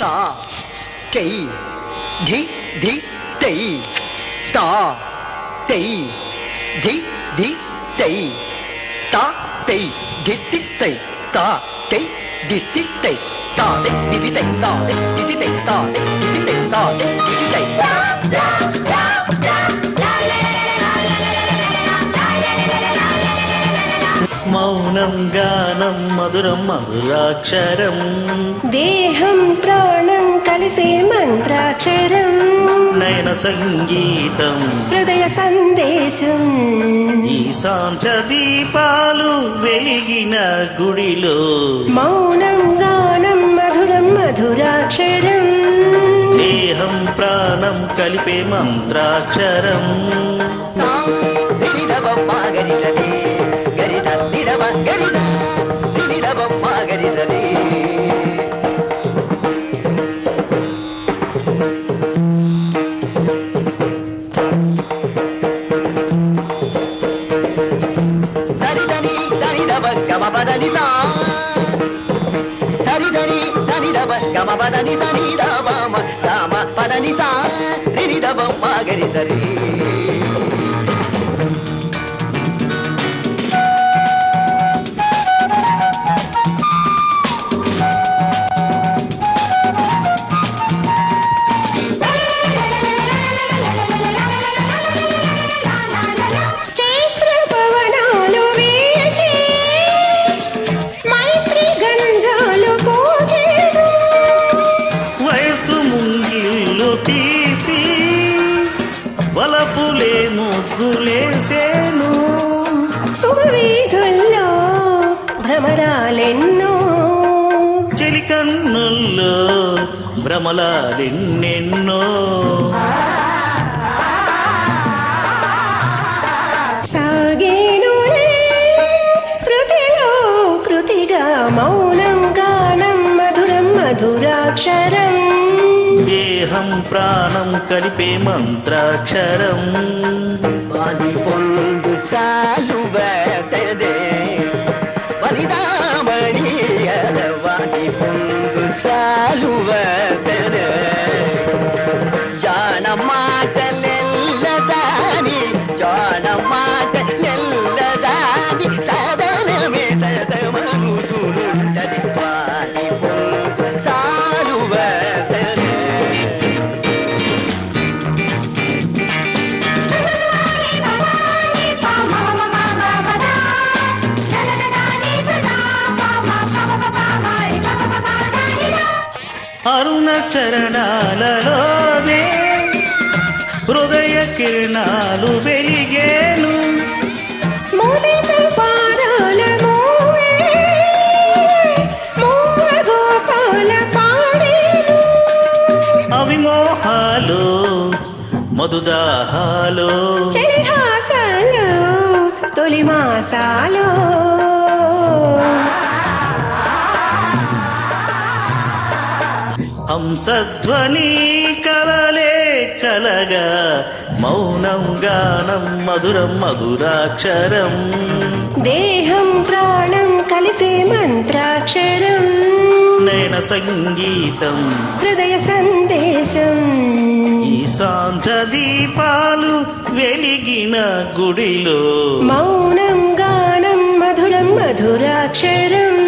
తా టై ధి ధి టై తా టై ధి ధి టై తా టై గిట్టి టై తా టై గిట్టి టై తా టై దిది టై తా టై దిది టై తా టై దిది టై తా గానం మధురం మధురాక్షరం దేహం ప్రాణం కలిసే మంత్రాక్షరం. నయన సంగీతం. హృదయ సందేశం. ఈ సాంచ దీపాలు వెలిగిన గుడిలో. మౌనం గానం మధురం మధురాక్షరం. దేహం ప్రాణం కలిపే మంత్రాక్షరం. నిరవమ్మ గరిసలి ಶವಮ್ಮಾಗರಿಸಲಿ ಸರಿದನಿ ಸರಿದವ ಗಮ ಬದಲಿ ಸರಿದನಿ ಸರಿದವ ಗಮ ಬದಲಿ ಸರಿದ ರಾಮ ರಾಮ ಬದಲಿ ಸರಿದವಮ್ಮಾಗರಿಸಲಿ లేసేను. సుఖవీధుల్లో భ్రమరాలెన్నో. చెలికన్నుల్లో భ్రమలాలెన్నెన్నో మధురాక్షరం. దేహం ప్రాణం కలిపే మంత్రాక్షరం. ಮಾಡಿಕೊಂಡು ಸಾಯುವ ತೆದೆ ಬಲಿದಾಮಣಿಯಲವಾಡಿಕೊಂಡು ಸಾಲು అరుణ చరణాలలోనే హృదయ కిరణాలు వెలిగేను. అవి మోహాలు మధుదాహాలు. తొలి మాసాలో హంసధ్వని కలలే కలగా మౌనం గానం మధురం మధురాక్షరం. దేహం ప్రాణం కలిసే మంత్రాక్షరం. నయన సంగీతం. హృదయ సందేశం. ఈ సాంధ్ర దీపాలు వెలిగిన గుడిలో. మౌనం గానం మధురం మధురాక్షరం.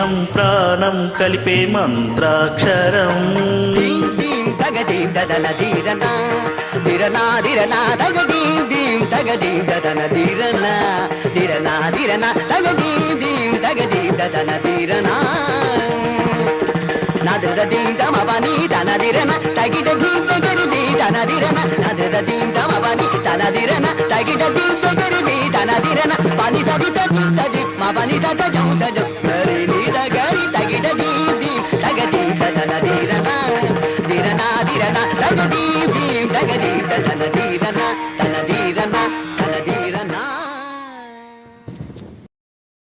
దేహం ప్రాణం కలిపే మంత్రాక్షరం. నదుదీందమవని తగిన తగిద దీంత గరుది తనదిరన నదుదీందమవని తనదిరన తగిద దీంత గరుది తనదిరన పని తది తది మవని తజ దగదీ దగదీ దగదీ